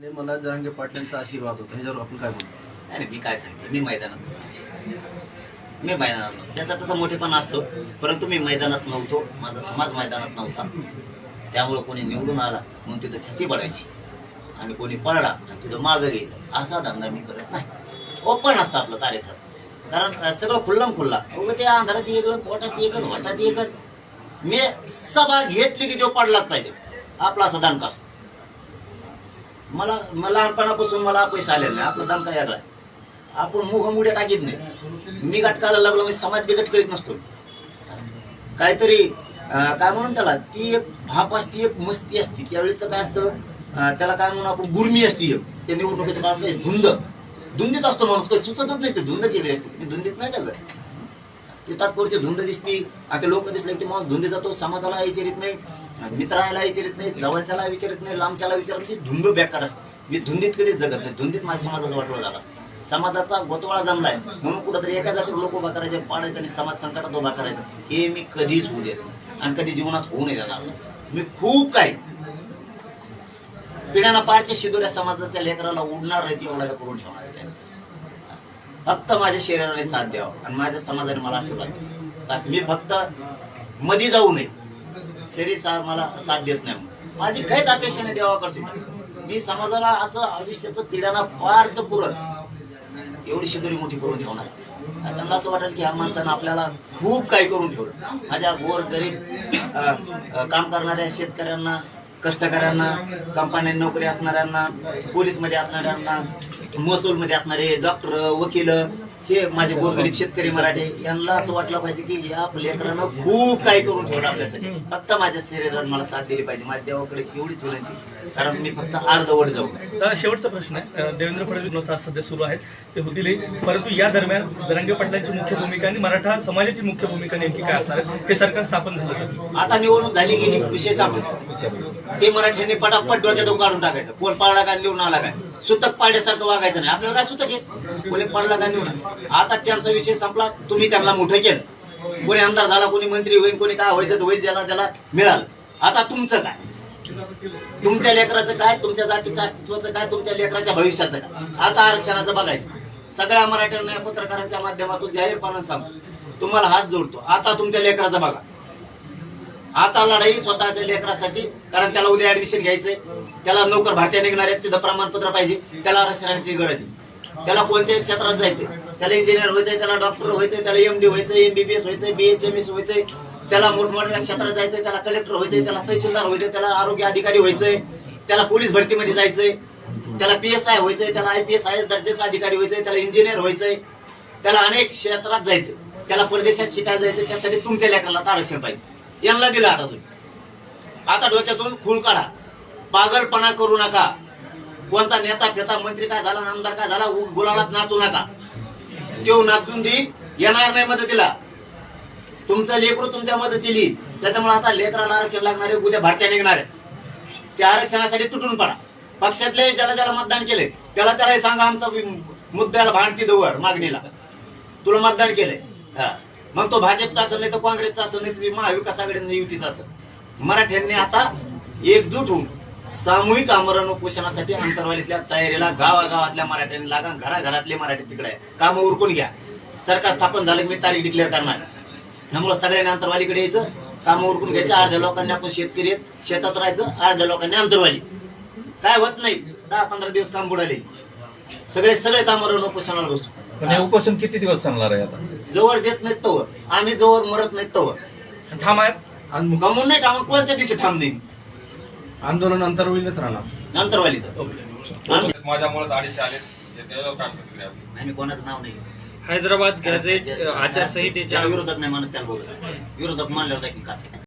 मला जरांगे पाटलांचा आशीर्वाद होता. ह्याच्यावर आपण काय बोलतो अरे मी काय सांगितलं मी मैदानात नव्हतो. मी मैदानात नव्हतो. त्याचा त्याचा मोठेपणा असतो. परंतु मी मैदानात नव्हतो. माझा समाज मैदानात नव्हता. त्यामुळं कोणी निवडून आला म्हणून तिथं छाती पडायची. आणि कोणी पळला आणि तिथं मागं घ्यायचं. असा धंदा मी करत नाही. ओपन असतं आपलं कार्यक्रम. कारण अं, सगळं खुल्लम खुल्ला. उगं ते अंधारात येगळं पोटात एकत वाटात एकत मी सभा घेतली की तो पडलाच पाहिजे. आपला असा दणका असतो. मला मला लहानपणापासून मला पैसे आलेले नाही. आपला दणका वेगळा आहे आपण मुख मुड्या टाकीत नाही. मी गटकाला लागलो मी समाज बी करीत नसतो. काहीतरी काय म्हणून त्याला? ती एक भाप असती एक मस्ती असती. त्यावेळेचं काय असतं? त्याला काय म्हणून आपण? गुरमी असती एक. त्या निवडणुकीच्या काळात काही धुंद. धुंदीत असतो माणूस काही सुचतच नाही. ते धुंद केली असते. मी धुंदीत नाही चालत. ते तात्पुरती धुंद दिसती. आता लोक दिसले की माणूस धुंदी जातो. समाजाला विचारित नाही. मित्राला विचारित नाही जवळच्याला विचारित नाही लांबच्याला विचारत नाही धुंद बेकार असते. मी धुंदीत कधीच जगत नाही. धुंदीत माझ्या समाजाचा वाटोळा झाला असतं. समाजाचा गोतवाळा जमलाय. म्हणून कुठंतरी एका जातीवर लोक उभा करायचे पाडायचे आणि समाज संकटात उभा करायचा. हे मी कधीच होऊ देत नाही. आणि कधी जीवनात होऊ नाही देणार. मी खूप काही पिढ्याना पारच्या शिदोऱ्या समाजाच्या लेकराला उडणार आहे एवढ्याला करून ठेवणार आहे त्यांच्यासाठी. फक्त माझ्या शरीराने साथ द्यावा. आणि माझ्या समाजाने मला आशीर्वाद द्यावा. बस मी फक्त मधी जाऊ नये. शरीर सा मला साथ देत नाही माझी काहीच अपेक्षा नाही देवाकडे मी समाजाला असं आयुष्याचं पिढ्याला फारच पुरण एवढी शिदोरी मोठी करून ठेवणार. त्यांना असं वाटेल की ह्या माणसानं आपल्याला खूप काही करून ठेवलं. माझ्या गोर गरीब काम करणाऱ्या शेतकऱ्यांना कष्टकऱ्यांना कंपन्या नोकरी असणाऱ्यांना पोलीसमध्ये असणाऱ्यांना महसूलमध्ये असणारे डॉक्टर वकील हे माझे गोरगरीब शेतकरी मराठे यांना असं वाटलं पाहिजे की या लेकरानं खूप काही करून ठेवलं आपल्यासाठी. फक्त माझ्या शरीरानं मला साथ दिली पाहिजे. माझ्या देवाकडे एवढीच विनंती. कारण मी फक्त अर्धवट जाऊ. दादा शेवटचा प्रश्न आहे. देवेंद्र फडणवीस आज सध्या सुरू आहेत. ते होतील परंतु या दरम्यान जरांगे पाटलांची मुख्य भूमिका आणि मराठा समाजाची मुख्य भूमिका नेमकी काय असणार आहे? हे सरकार स्थापन झालं आता निवडणूक झाली गेली विषय संपला. ते मराठ्यांनी पटापट डोक्यातून काढून टाकायचं. कोण पाळला का निवडून आला काय? सुतक पाळल्यासारखं वागायचं नाही. आपल्याला काय सुतक आहे? कोणी पडला का निवडून आता त्यांचा विषय संपला तुम्ही त्यांना मोठं केलं. कोणी आमदार झाला कोणी मंत्री होईल कोणी काय व्हायचं होईल ज्याला त्याला मिळालं. आता तुमचं काय? तुमच्या लेकराचं काय? तुमच्या जातीच्या अस्तित्वाचं काय? तुमच्या लेकराच्या भविष्याचं काय? आता आरक्षणाचं बघायचं. सगळ्या मराठ्यांना या पत्रकारांच्या माध्यमातून जाहीरपणे सांगतो. तुम्हाला हात जोडतो. आता तुमच्या लेकराचा बघा. आता लढाई स्वतःच्या लेकरासाठी कारण त्याला उद्या ऍडमिशन घ्यायचंय. त्याला नोकर भारतीय निघणार आहेत तिथं प्रमाणपत्र पाहिजे. त्याला आरक्षणाची गरज आहे. त्याला कोणत्याही क्षेत्रात जायचंय. त्याला इंजिनियर व्हायचंय त्याला डॉक्टर व्हायचंय त्याला एमडी व्हायचंय एमबीबीएस व्हायचंय बीएचएमएस व्हायचंय. त्याला मोठमोठ्या क्षेत्रात जायचंय त्याला कलेक्टर व्हायचंय त्याला तहसीलदार व्हायचंय त्याला आरोग्य अधिकारी व्हायचंय त्याला पोलीस भरतीमध्ये जायचंय त्याला पी एस आय व्हायचंय त्याला I P S I S दर्जाचा अधिकारी व्हायचंय त्याला इंजिनियर व्हायचंय. त्याला अनेक क्षेत्रात जायचं त्याला परदेशात शिकायला जायचं त्यासाठी तुमच्या लेकराला आरक्षण पाहिजे. यांना दिलं आता तुम्ही. आता डोक्यातून खूळ काढा. पागलपणा करू नका. कोणता नेता फेता मंत्री काय झाला आमदार काय झाला उ- गुलालात नाचू नका. तो नाचून देईल येणार नाही मदतीला. तुमचं लेकरू तुमच्या मदतीला. येईल त्याच्यामुळे आता लेकराला आरक्षण लागणार आहे उद्या भारतीय निघणार आहे त्या आरक्षणासाठी तुटून पडा. पक्षातले ज्याला ज्याला मतदान केले त्याला त्याला सांगा आमचा मुद्द्याला भांडती दवर मागणीला. तुला मतदान केलंय. हा. मग तो भाजपचा असेल नाही तर काँग्रेसचा असेल नाही तर महाविकास आघाडीचा युतीचा असेल. मराठ्यांनी आता एकजूट होऊन सामूहिक आमरण उपोषणासाठी अंतरवालीतल्या तयारीला गावागावातल्या मराठ्यांनी लागा घराघरातले मराठी तिकडे कामं उरकून घ्या. सरकार स्थापन झालं की मी तारीख डिक्लेअर करणार. त्यामुळे सगळ्यांनी अंतरवालीकडे यायचं कामं उरकून घ्यायचं अर्ध्या लोकांनी आपण शेतकरी आहेत शेतात राहायचं अर्ध्या लोकांनी अंतरवाली काय होत नाही. दहा पंधरा दिवस काम बुडाले. सगळे सगळे आमरण उपोषणाला बसू. हे उपोषण किती दिवस चालणार आहे आता? जवळ देत नाहीत तवर. आम्ही जवळ मरत नाहीत तवर. आणि गमून नाही ठाम कोणत्या दिवशी देईन आंदोलन अंतरविलच राहणार. अंतरवाली तर माझ्यामुळे अडीचशे आले त्याच्यावर काय प्रतिक्रिया आपली? आम्ही कोणाचं नाव नाही घेत. हैदराबाद गॅझेट आचारसंहितेच्या ज्याला विरोधक नाही म्हणत त्याला बोलत विरोधक मानल्यावर देखील काच